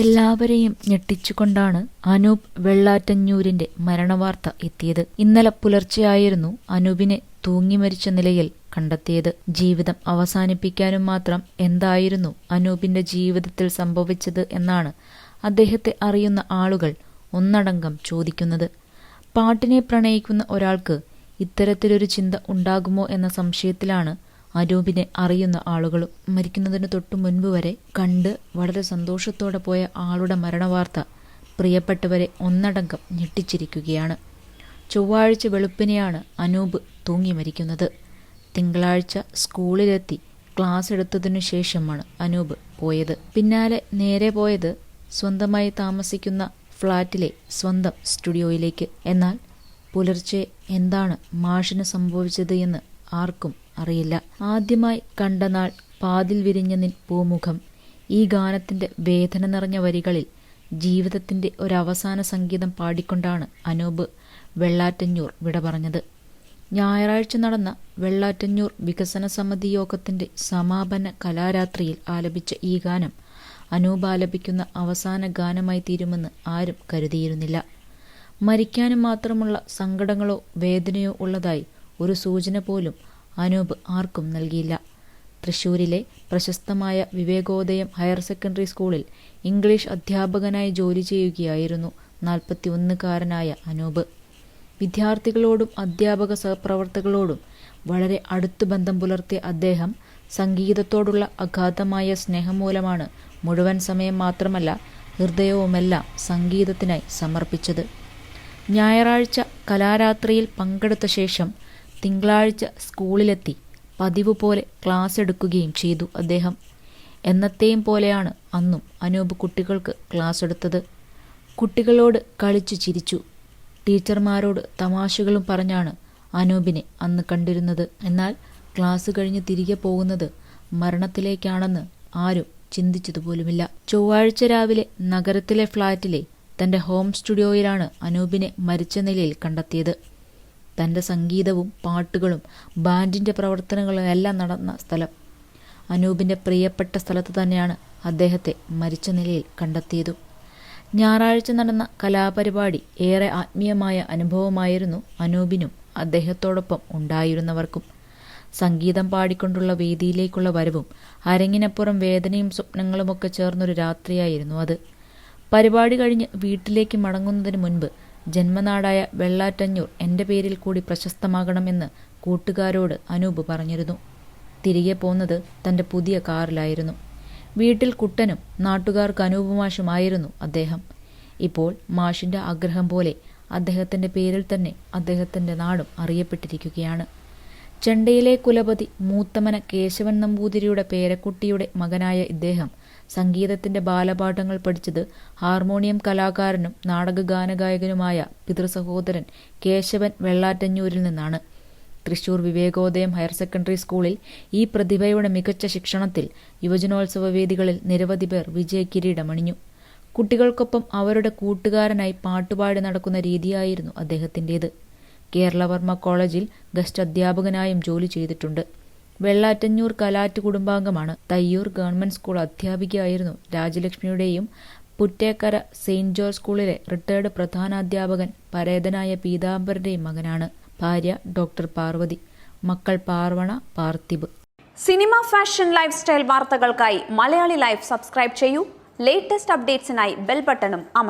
എല്ലാവരെയും ഞെട്ടിച്ചുകൊണ്ടാണ് അനൂപ് വെള്ളാറ്റഞ്ഞൂരിന്റെ മരണവാർത്ത എത്തിയത്. ഇന്നലെ പുലർച്ചെയായിരുന്നു അനൂപിനെ തൂങ്ങിമരിച്ച നിലയിൽ കണ്ടെത്തിയത്. ജീവിതം അവസാനിപ്പിക്കാനും മാത്രം എന്തായിരുന്നു അനൂപിന്റെ ജീവിതത്തിൽ സംഭവിച്ചത് എന്നാണ് അദ്ദേഹത്തെ അറിയുന്ന ആളുകൾ ഒന്നടങ്കം ചോദിക്കുന്നത്. പാട്ടിനെ പ്രണയിക്കുന്ന ഒരാൾക്ക് ഇത്തരത്തിലൊരു ചിന്ത ഉണ്ടാകുമോ എന്ന സംശയത്തിലാണ് അനൂപിനെ അറിയുന്ന ആളുകളും മരിക്കുന്നതിന് തൊട്ടു മുൻപ് വരെ കണ്ട് വളരെ സന്തോഷത്തോടെ പോയ ആളുടെ മരണവാർത്ത പ്രിയപ്പെട്ടവരെ ഒന്നടങ്കം ഞെട്ടിച്ചിരിക്കുകയാണ്. ചൊവ്വാഴ്ച വെളുപ്പിനെയാണ് അനൂപ് തൂങ്ങി മരിക്കുന്നത്. തിങ്കളാഴ്ച സ്കൂളിലെത്തി ക്ലാസ് എടുത്തതിനു ശേഷമാണ് അനൂപ് പോയത്. പിന്നാലെ നേരെ പോയത് സ്വന്തമായി താമസിക്കുന്ന ഫ്ളാറ്റിലെ സ്വന്തം സ്റ്റുഡിയോയിലേക്ക്. എന്നാൽ പുലർച്ചെ എന്താണ് മാഷിന് സംഭവിച്ചത് എന്ന് ആർക്കും അറിയില്ല. ആദ്യമായി കണ്ട നാൾ പാതിൽ വിരിഞ്ഞ നിൻ പൂമുഖം. ഈ ഗാനത്തിന്റെ വേദന നിറഞ്ഞ വരികളിൽ ജീവിതത്തിന്റെ ഒരവസാന സംഗീതം പാടിക്കൊണ്ടാണ് അനൂപ് വെള്ളാറ്റഞ്ഞൂർ വിട പറഞ്ഞത്. ഞായറാഴ്ച നടന്ന വെള്ളാറ്റഞ്ഞൂർ വികസന സമിതി യോഗത്തിന്റെ സമാപന കലാരാത്രിയിൽ ആലപിച്ച ഈ ഗാനം അനൂപ് ആലപിക്കുന്ന അവസാന ഗാനമായി തീരുമെന്ന് ആരും കരുതിയിരുന്നില്ല. മരിക്കാനും മാത്രമുള്ള സങ്കടങ്ങളോ വേദനയോ ഉള്ളതായി ഒരു സൂചന പോലും അനൂപ് ആർക്കും നൽകിയില്ല. തൃശൂരിലെ പ്രശസ്തമായ വിവേകോദയം ഹയർ സെക്കൻഡറി സ്കൂളിൽ ഇംഗ്ലീഷ് അധ്യാപകനായി ജോലി ചെയ്യുകയായിരുന്നു നാൽപ്പത്തി ഒന്നുകാരനായ അനൂപ്. വിദ്യാർത്ഥികളോടും അധ്യാപക സഹപ്രവർത്തകളോടും വളരെ അടുത്തു ബന്ധം പുലർത്തിയ അദ്ദേഹം സംഗീതത്തോടുള്ള അഗാധമായ സ്നേഹം മൂലമാണ് മുഴുവൻ സമയം മാത്രമല്ല ഹൃദയവുമെല്ലാം സംഗീതത്തിനായി സമർപ്പിച്ചത്. ഞായറാഴ്ച കലാരാത്രിയിൽ പങ്കെടുത്ത ശേഷം തിങ്കളാഴ്ച സ്കൂളിലെത്തി പതിവ് പോലെ ക്ലാസ് എടുക്കുകയും ചെയ്തു അദ്ദേഹം. എന്നത്തെയും പോലെയാണ് അന്നും അനൂപ് കുട്ടികൾക്ക് ക്ലാസ് എടുത്തത്. കുട്ടികളോട് കളിച്ചു ചിരിച്ചു. ടീച്ചർമാരോട് തമാശകളും പറഞ്ഞാണ് അനൂപിനെ അന്ന് കണ്ടിരുന്നത്. എന്നാൽ ക്ലാസ് കഴിഞ്ഞ് തിരികെ പോകുന്നത് മരണത്തിലേക്കാണെന്ന് ആരും ചിന്തിച്ചതുപോലുമില്ല. ചൊവ്വാഴ്ച രാവിലെ നഗരത്തിലെ ഫ്ളാറ്റിലെ തന്റെ ഹോം സ്റ്റുഡിയോയിലാണ് അനൂപിനെ മരിച്ച നിലയിൽ കണ്ടെത്തിയത്. തന്റെ സംഗീതവും പാട്ടുകളും ബാൻഡിന്റെ പ്രവർത്തനങ്ങളും എല്ലാം നടന്ന സ്ഥലം. അനൂപിന്റെ പ്രിയപ്പെട്ട സ്ഥലത്ത് തന്നെയാണ് അദ്ദേഹത്തെ മരിച്ച നിലയിൽ കണ്ടെത്തിയതും. ഞായറാഴ്ച നടന്ന കലാപരിപാടി ഏറെ ആത്മീയമായ അനുഭവമായിരുന്നു അനൂപിനും അദ്ദേഹത്തോടൊപ്പം ഉണ്ടായിരുന്നവർക്കും. സംഗീതം പാടിക്കൊണ്ടുള്ള വേദിയിലേക്കുള്ള വരവും അരങ്ങിനപ്പുറം വേദനയും സ്വപ്നങ്ങളുമൊക്കെ ചേർന്നൊരു രാത്രിയായിരുന്നു അത്. പരിപാടി കഴിഞ്ഞ് വീട്ടിലേക്ക് മടങ്ങുന്നതിന് മുൻപ് ജന്മനാടായ വെള്ളാറ്റഞ്ഞൂർ എന്റെ പേരിൽ കൂടി പ്രശസ്തമാകണമെന്ന് കൂട്ടുകാരോട് അനൂപ് പറഞ്ഞിരുന്നു. തിരികെ പോന്നത് തന്റെ പുതിയ കാറിലായിരുന്നു. വീട്ടിൽ കുട്ടനും നാട്ടുകാർക്ക് അനൂപ് മാഷുമായിരുന്നു അദ്ദേഹം. ഇപ്പോൾ മാഷിന്റെ ആഗ്രഹം പോലെ അദ്ദേഹത്തിന്റെ പേരിൽ തന്നെ അദ്ദേഹത്തിന്റെ നാടും അറിയപ്പെട്ടിരിക്കുകയാണ്. ചെണ്ടയിലെ കുലപതി മൂത്തമന കേശവൻ നമ്പൂതിരിയുടെ പേരക്കുട്ടിയുടെ മകനായ ഇദ്ദേഹം സംഗീതത്തിന്റെ ബാലപാഠങ്ങൾ പഠിച്ചത് ഹാർമോണിയം കലാകാരനും നാടകഗാനഗായകനുമായ പിതൃസഹോദരൻ കേശവൻ വെള്ളാറ്റഞ്ഞൂരിൽ നിന്നാണ്. തൃശൂർ വിവേകോദയം ഹയർ സെക്കൻഡറി സ്കൂളിൽ ഈ പ്രതിഭയുടെ മികച്ച ശിക്ഷണത്തിൽ യുവജനോത്സവ വേദികളിൽ നിരവധി പേർ വിജയ കിരീടമണിഞ്ഞു കുട്ടികൾക്കൊപ്പം അവരുടെ കൂട്ടുകാരനായി പാട്ടുപാടി നടക്കുന്ന രീതിയായിരുന്നു അദ്ദേഹത്തിന്റേത് കേരളവർമ്മ കോളേജിൽ ഗസ്റ്റ് അധ്യാപകനായും ജോലി ചെയ്തിട്ടുണ്ട്. വെള്ളാറ്റഞ്ഞൂർ കലാറ്റ് കുടുംബാംഗമാണ് തയ്യൂർ ഗവൺമെന്റ് സ്കൂൾ അധ്യാപികയായിരുന്നു. രാജലക്ഷ്മിയുടെയും പുറ്റേക്കര സെയിന്റ് ജോർജ് സ്കൂളിലെ റിട്ടയർഡ് പ്രധാനാധ്യാപകൻ പരേതനായ പീതാംബരന്റെയും മകനാണ് ഭാര്യ ഡോക്ടർ പാർവതി. മക്കൾ Parvana Parthib. Cinema fashion lifestyle വാർത്തകൾക്കായി മലയാളി ലൈഫ് സബ്സ്ക്രൈബ് ചെയ്യൂ. ലേറ്റസ്റ്റ് അപ്ഡേറ്റ്സിനായി ബെൽ ബട്ടണും അമർ